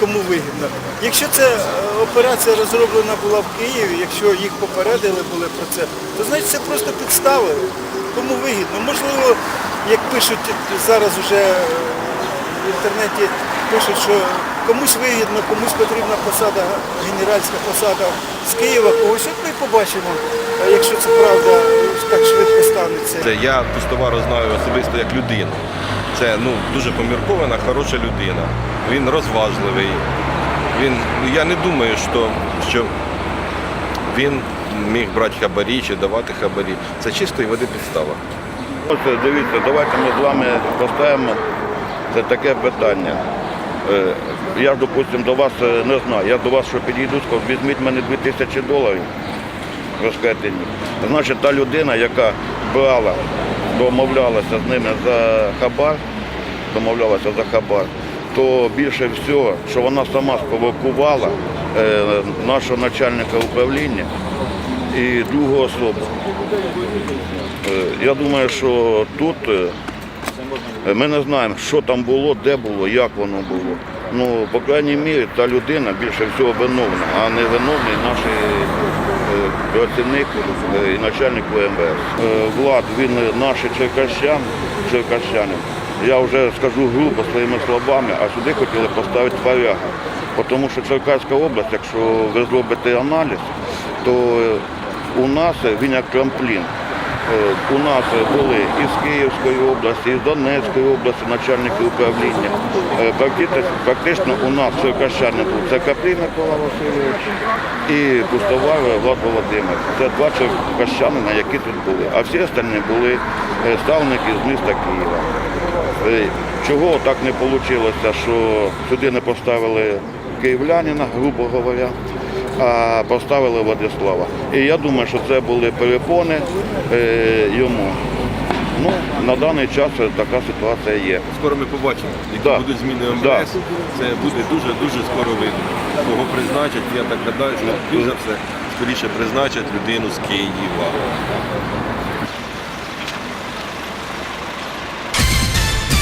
кому вигідно. Якщо ця е, операція розроблена була в Києві, якщо їх попередили були про це, то значить це просто підставили. Кому вигідно. Можливо, як пишуть зараз уже е, в інтернеті, пишуть, що комусь вигідно, комусь потрібна посада, генеральська посада з Києва, когось от ми побачимо, е, якщо це правда, так швидко станеться. Я Пустовару знаю особисто як людину. Це ну, дуже поміркована, хороша людина. Він розважливий. Він, я не думаю, що, що він міг брати хабарі чи давати хабарі. Це чистої води підстава. Ось дивіться, давайте ми з вами поставимо це таке питання. Е, Я, допустимо, до вас е, не знаю. Я до вас що підійду, скажу, візьміть мене 2 тисячі доларів. Ви скажете ні. Значить, та людина, яка брала, домовлялася з ними за хабар, домовлялася за хабар, то більше всього, що вона сама спровокувала е, нашого начальника управління і другу особу. Е, Я думаю, що тут е, ми не знаємо, що там було, де було, як воно було. Ну, по крайній мірі, та людина більше всього виновна, а не виновний наш працівник і начальник ВМВС. Влад, він наш черкащан, черкащанин. Я вже скажу грубо своїми словами, а сюди хотіли поставити варяга. Тому що Черкаська область, якщо ви зробите аналіз, то е, у нас він як трамплін. Е, У нас були і з Київської області, і з Донецької області начальники управління. Е, Практично, практично у нас черкащани був це Капрій Микола Васильович і Кустовар Влад Володимир. Це два черкащанина, які тут були. А всі остальні були е, ставники з міста Києва. Е, Чого так не вийшло, що сюди не поставили київлянина, грубо говоря, а поставили Владислава. І я думаю, що це були перепони е, йому. Ну, на даний час така ситуація є. Скоро ми побачимо, які Да. будуть зміни МВС. Да. Це буде дуже-дуже скоро видно. Кого призначать, я так гадаю, що більш за все скоріше призначать людину з Києва.